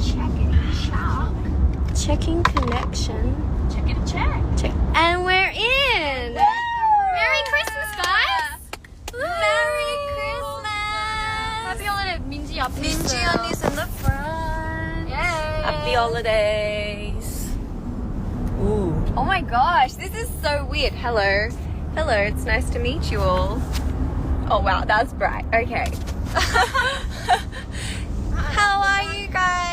Checkity shock. Checking connection. Check it check. Check. And we're in. Merry Christmas, guys. Merry Christmas! Happy holiday, 민지 앞에 민지 있어요. 언니's in the front. Yay. Happy holidays. Ooh. Oh my gosh, this is so weird. Hello. Hello, it's nice to meet you all. Oh wow, that's bright. Okay. How are you guys?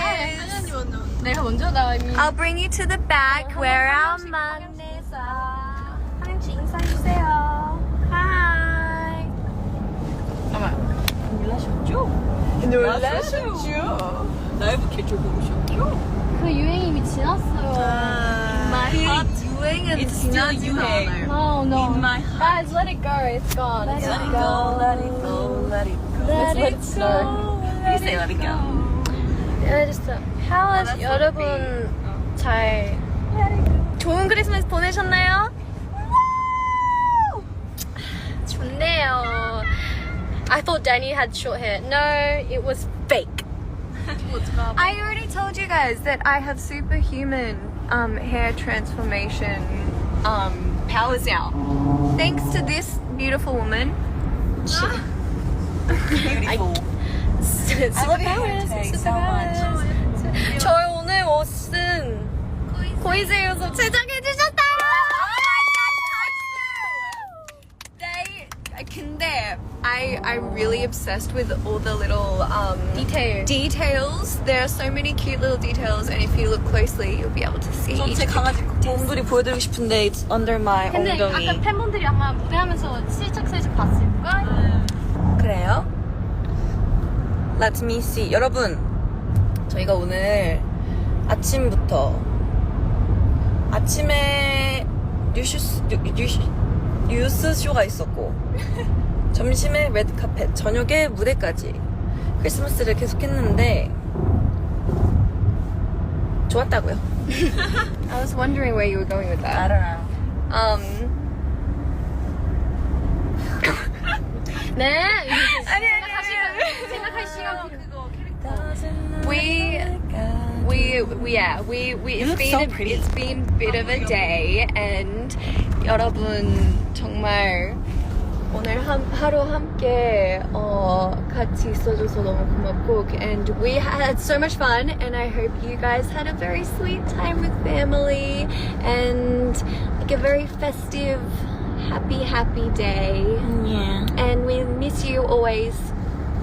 내가 먼저 나가니. I'll bring you to the back where our 막내사. 하림씨 인사해주세요. Hi. 놀라셨죠? 놀라셨죠? 라이브 개조 보셨죠? 그 유행이 이미 지났어요. My hot 유행은 It's still 유행. No, no. In my Guys, let it go. It's gone. Let It's it gone. go, let it go, let it go. Let Let it it go. go. You say let it go. Yeah, just uh, how has that's 여러분 잘 좋은 크리스마스 보내셨나요? 좋네요. I thought Danny had short hair. No, it was fake. I already told you guys that I have superhuman um, hair transformation um, powers now. Thanks to this beautiful woman. Beautiful. I love your hair today so much. 저 오늘 옷은 보이세요서 제작해 주셨다. They 근데 I I'm really obsessed with all the little um 디테일. details. There are so many cute little details, and if you look closely, you'll be able to see. 전체 each 강아지 몸들이 보여드리고 싶은데 it's under my 근데 엉덩이. 아까 팬분들이 아마 무대하면서 슬쩍슬쩍 봤을 걸? 그래요? Let me see. 여러분, 저희가 오늘 아침부터 아침에 뉴스 뉴, 뉴스 뉴스 쇼가 있었고 점심에 레드카펫, 저녁에 무대까지 크리스마스를 계속했는데 좋았다고요. I was wondering where you were going with that. don't know. Um, 네. 아니 아니 아니. 생각할 시간 그거 we we yeah we we You it's look been so a, pretty. it's been a bit of a day and 여러분 정말 오늘 한, 하루 함께 어, 같이 있어줘서 너무 고맙고 and we had so much fun and I hope you guys had a very sweet time with family and like a very festive happy happy day Yeah. and we miss you always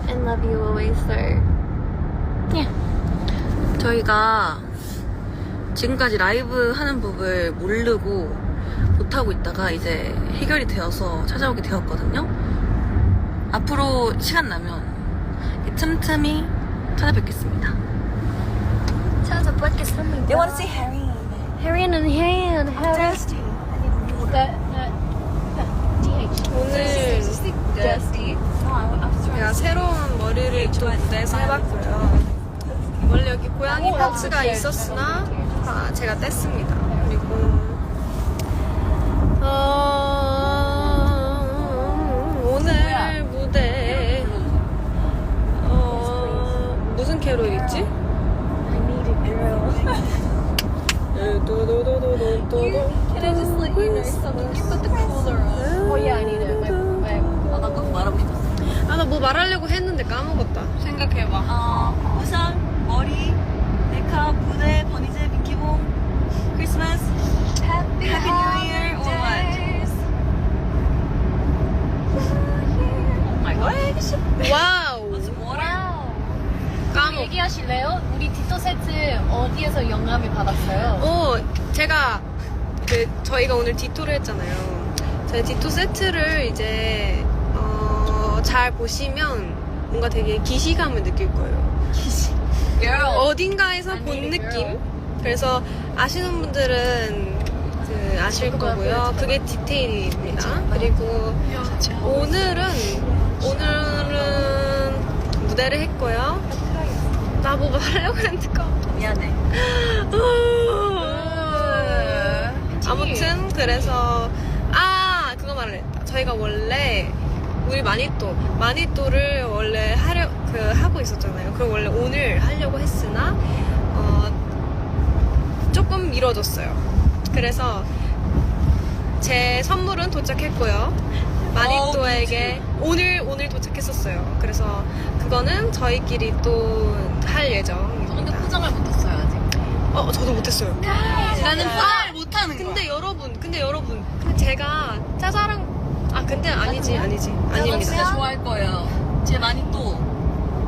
and love you always so 저희가 지금까지 라이브 하는 법을 모르고 못하고 있다가 이제 해결이 되어서 찾아오게 되었거든요. 앞으로 시간 나면 틈틈이 찾아뵙겠습니다. 찾아뵙겠습니다. They want to see Harry. Harry는 Harry, Harry. Dusty. 네, 네. 오늘 Dusty 제가 새로운 머리를 좀 무대에서 해봤고요. 원래 여기 고양이 오, 파츠가 나도 있었으나 아, 제가 뗐습니다. 그리고 어, 오늘 무대 어, 무슨 캐롤이지? I need a girl. 도도도도도도도 Can I just let you know something? You put the cooler on. Oh yeah, I need it. My, my, 아까 꼭 말하고 싶었어. 아, 나 뭐 말하려고 했는데 까먹었다. 생각해봐. 어, 우선 머리, 메이크업, 무대, 버니제, 빈키봉, 크리스마스, Happy, Happy New Year, or what? holidays. 오 마이 갓. 와우. 와우. 까먹. 얘기하실래요? 우리 디토 세트 어디에서 영감을 받았어요? 오, 제가 그 저희가 오늘 디토를 했잖아요. 저희 디토 세트를 이제 어, 잘 보시면 뭔가 되게 기시감을 느낄 거예요. 어딘가에서 본 느낌. 그래서 아시는 분들은 그 아실 거고요. 그게 디테일입니다. 그리고 오늘은 오늘은 무대를 했고요. 나뭐 말하려고 했는데. 미안해. 아무튼 그래서 아 그거 말을 했다. 저희가 원래 우리 마니또 마니또를 원래 하려 그 하고 있었잖아요. 그걸 원래 오늘 하려고 했으나 조금 미뤄졌어요. 그래서 제 선물은 도착했고요. 마니또에게 오늘 오늘 도착했었어요. 그래서 그거는 저희끼리 또 할 예정입니다. 근데 포장을 못했어요 아직. 어, 저도 못했어요. 나는 포장을 못하는 거야. 근데 여러분, 근데 여러분, 근데 제가 짜자랑 아 근데 아니지, 아니지, 제가 아닙니다. 진짜 좋아할 거예요. 제 마니또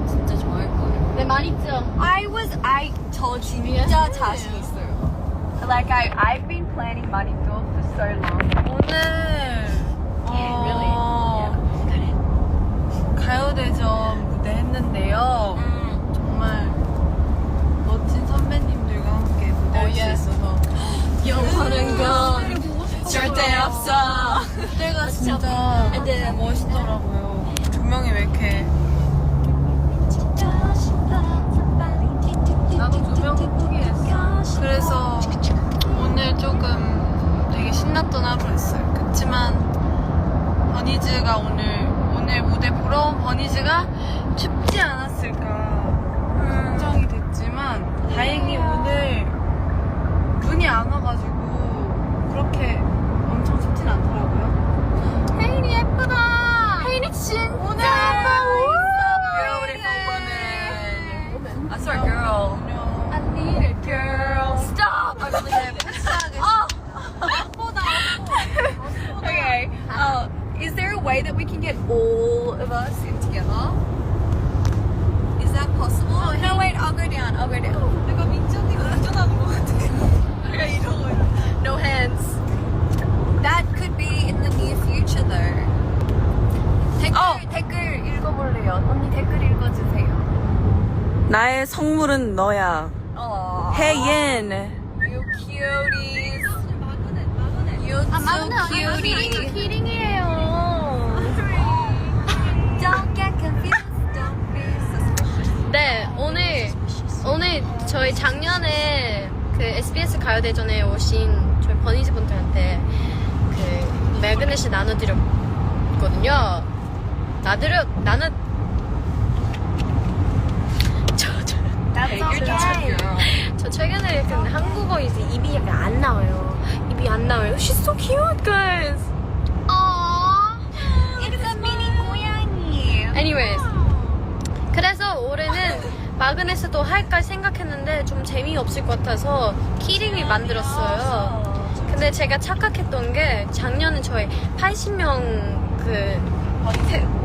진짜 좋아할 거예요. 내 많이 죠 I was I 저 진짜 자신 있어요. Like I I've been planning manito for so long. 오늘 really? 어, 가요대전 무대 했는데요. 음. 정말 멋진 선배님들과 함께 무대할 수 있어서 영화는 건 절대 없어. 진짜 멋있더라고요. 조명이 왜 이렇게 나도 조명 포기했어. 그래서 오늘 조금 되게 신났던 하루였어요. 그렇지만 버니즈가 오늘 오늘 무대 보러 온 버니즈가 춥지 않았을까 걱정이 됐지만 다행히 오늘 눈이 안 와가지고 그렇게 진짜 오늘 Beautiful woman. I swear, girl. 안녕. I need a Girl, stop. I really am. Okay. Uh, is there a way that we can get all of us in together? Is that possible? Oh, no, wait. I'll go down. I'll go down. 내가 민준이가 운전하는 것 같아. 내가 이러고 있어. No hands. That could be in the near future, though. 읽어볼래요. 언니 댓글 읽어주세요. 나의 성물은 너야. 어. 혜인. You cuties. You 아, so 마그네 cutie. 키링이에요. Don't get confused. Don't be suspicious. 네, 오늘 오늘 저희 작년에 그 SBS 가요대전에 오신 저희 버니즈 분들한테 그 매그넷을 나눠드렸거든요. 나드려 나눠 저, 저, 저 최근에 그 한국어 이제 입이 약간 안 나와요. 입이 안 나와요. She's so cute, guys. Anyways, 그래서 올해는 마그네스도 할까 생각했는데 좀 재미없을 것 같아서 키링을 만들었어요. 근데 제가 착각했던 게 작년에 저희 80명 그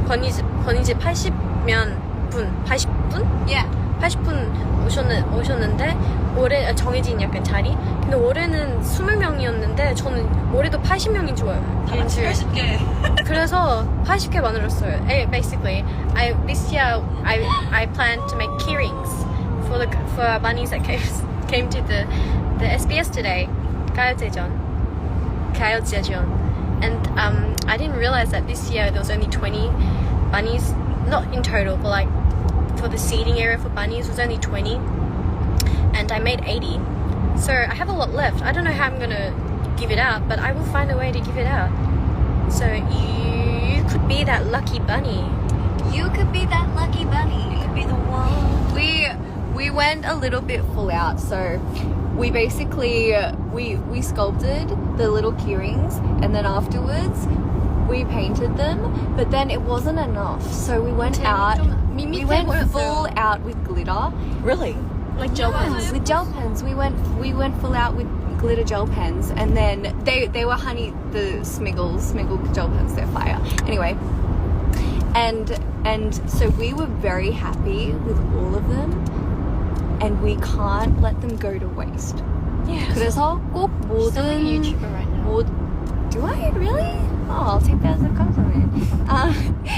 버니즈 버니즈 80명 분 80분? Yeah. 80분 오셨는, 오셨는데 올해 아, 정해진 약간 자리 근데 올해는 20명이었는데 저는 올해도 80명인 줄 알아요 다 같이 80개. 그래서 80개 만들었어요. Eh, Basically, I this year I I plan to make keyrings for the for our bunnies that came came to the the SBS today, 가요제전, 가요제전, and um I didn't realize that this year there was only 20 bunnies, not in total, but like for the seating area for bunnies was only 20, and I made 80. So I have a lot left. I don't know how I'm gonna give it out, but I will find a way to give it out. So you could be that lucky bunny. You could be that lucky bunny. You could be the one. We we went a little bit full out, so we basically we we sculpted the little keyrings, and then afterwards we painted them. But then it wasn't enough, so we went out. We went full out with glitter. Really? Like gel pens. with gel pens. We went we went full out with glitter gel pens, and then they they were honey the Smiggles Smiggle gel pens. They're fire. Anyway, and and so we were very happy with all of them, and we can't let them go to waste. 그래서 꼭 모든 YouTuber right now. 모 do I really? Oh, I'll take that as a compliment. Uh,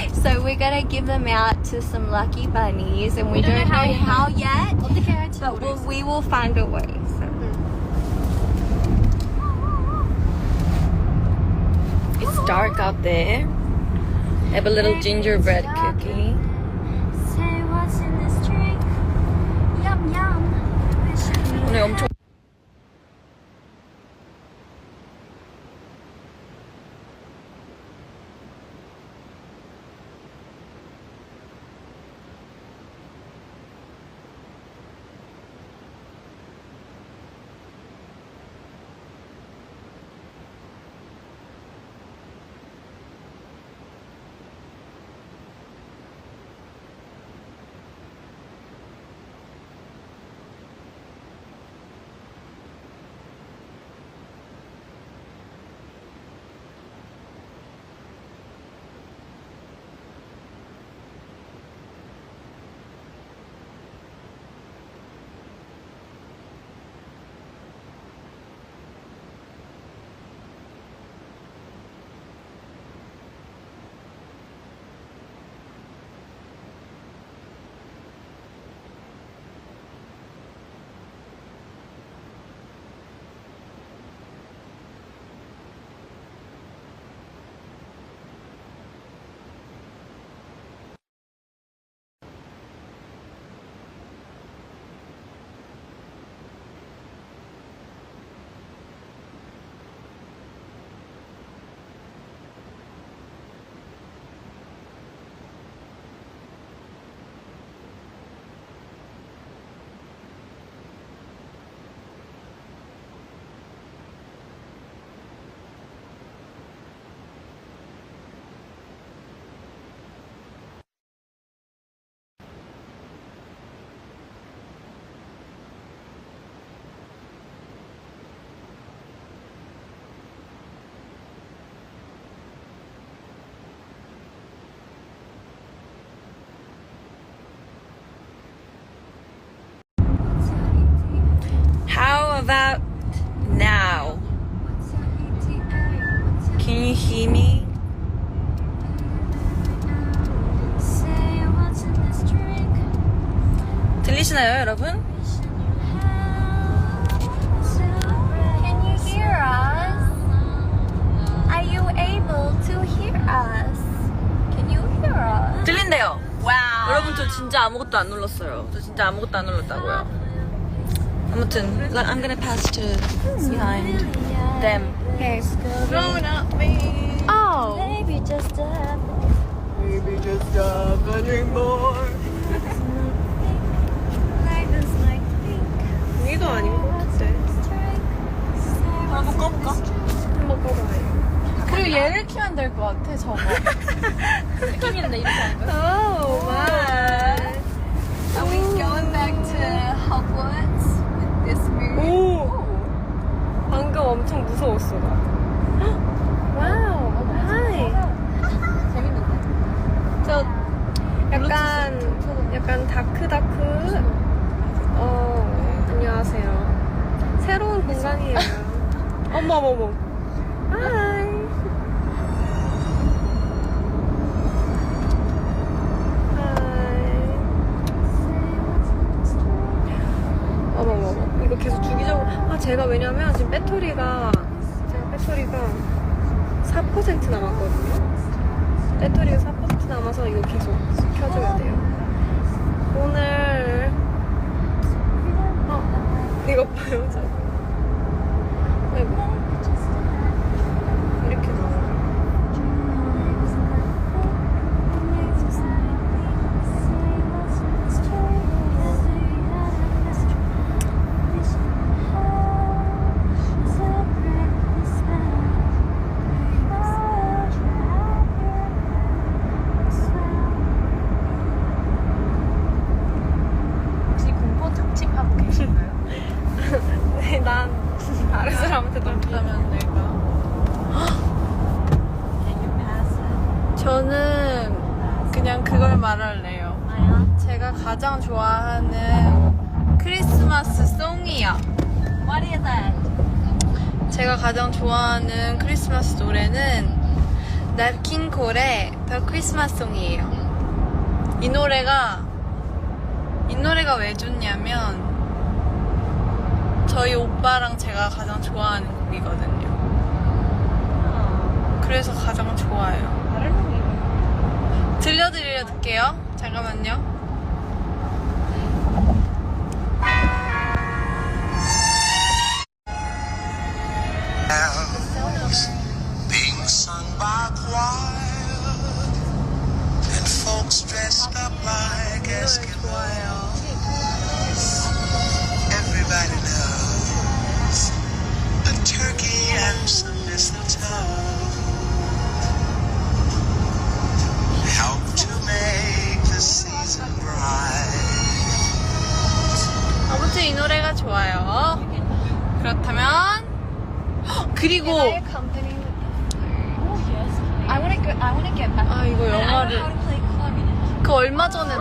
so we're gonna give them out to some lucky bunnies, and we, we don't, don't, know, know how, how yet. but we'll, we will find a way. So. It's dark out there. I have a little gingerbread cookie. Say what's in this drink. Yum yum. No, Me? 들리시나요, 여러분? Can you hear us? Are you able to hear us? Can you hear us? 들린대요. 여러분 저 진짜 아무것도 안 눌렀어요. 저 진짜 아무것도 안 눌렀다고요. 아무튼 like, I'm gonna pass to behind them. Okay. Grown up me. Oh. Maybe just a Maybe just a hundred more. 이거 아닌 것 같은데. 한번 꺼볼까? 한번 꺼봐요. 그리고 얘를 키면 될 것 같아 저거 느낌 있는데 이렇게 하니까 Oh my. Are we going back to Hogwarts with this movie? 오. 방금 엄청 무서웠어 나. 와우. 하이. 저 약간 약간 다크 다크. 어 안녕하세요. 새로운 공간이에요. 어머 어머 어머. 하이. 제가 왜냐면 지금 배터리가 제가 배터리가 4% 남았거든요. 배터리가 4% 남아서 이거 계속 켜줘야 돼요. 오늘 어 이거 봐요 저 크리스마스 송이에요. 이 노래가 이 노래가 왜 좋냐면 저희 오빠랑 제가 가장 좋아하는 곡이거든요. 그래서 가장 좋아요. 들려드릴게요. 잠깐만요.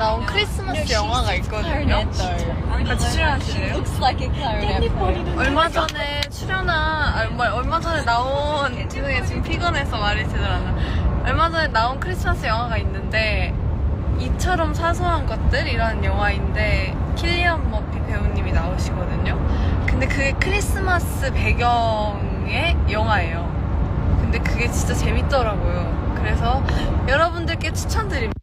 나온 크리스마스 영화가 있거든요. 같이 출연하실래요? Player. 얼마 전에 출연한 아, 뭐, 얼마 전에 나온 죄송해요 지금 피곤해서 말이 제대로 안 나. 얼마 전에 나온 크리스마스 영화가 있는데 이처럼 사소한 것들이라는 영화인데 킬리안 머피 배우님이 나오시거든요. 근데 그게 크리스마스 배경의 영화예요. 근데 그게 진짜 재밌더라고요. 그래서 여러분들께 추천드립니다.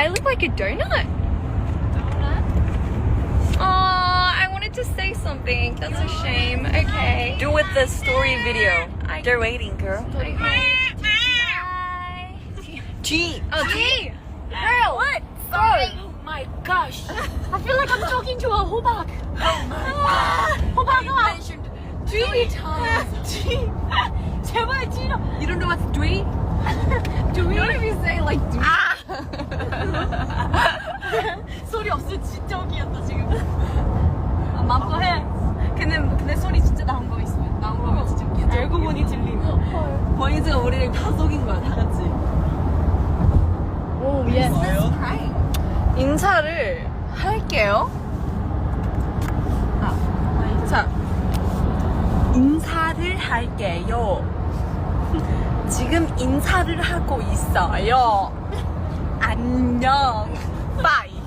I look like a donut. Donut? Oh, I wanted to say something. That's a shame. Okay. Do with the story video. I, They're waiting, girl. Okay. G. Oh, G. Girl. What? Sorry. Oh my gosh. I feel like I'm talking to a hobak. Oh my ah. god. Hobak. I mentioned three times. G. 제발, G. You don't know what's Dwee? Dwee? What you say like Dwee? 소리 없으면 진짜 웃기겠다 지금. 아, 마음껏 해. 근데 근데 소리 진짜 나온 거 있으면 나온 거면 진짜 웃기겠다. 알고 보니 들림. 버니즈가 우리를 다 속인 거야 다 같이. 오, yes. 인사를 할게요. 아, 자, 인사를 할게요. 지금 인사를 하고 있어요. 안녕. 빠이.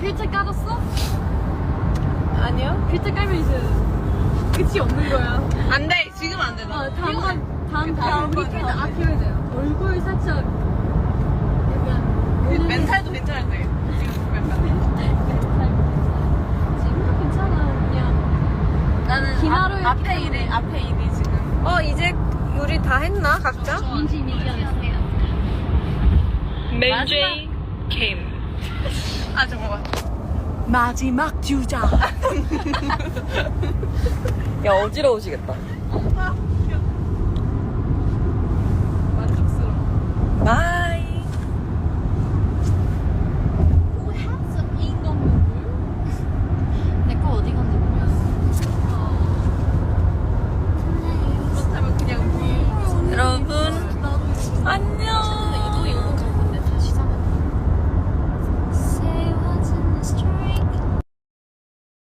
필터 까졌어? 아니요. 필터 깔면 이제 끝이 없는 거야. 안 돼. 지금 안 돼. 나. 어, 다음 번, 다음 다음 번 아껴야 돼요. 얼굴 살짝 약간 그 멘탈도 괜찮은데. 지금 멘탈. 지금도 괜찮아. 그냥 나는 기나로 앞, 앞에 일해, 앞에 일이 지금. 어, 이제 우리 다 했나? 각자? 민지 민지 안 했어요. 맨제이 캠. 아, 잠깐만. 마지막 주자. 야 어지러우시겠다. 만족스러워. 바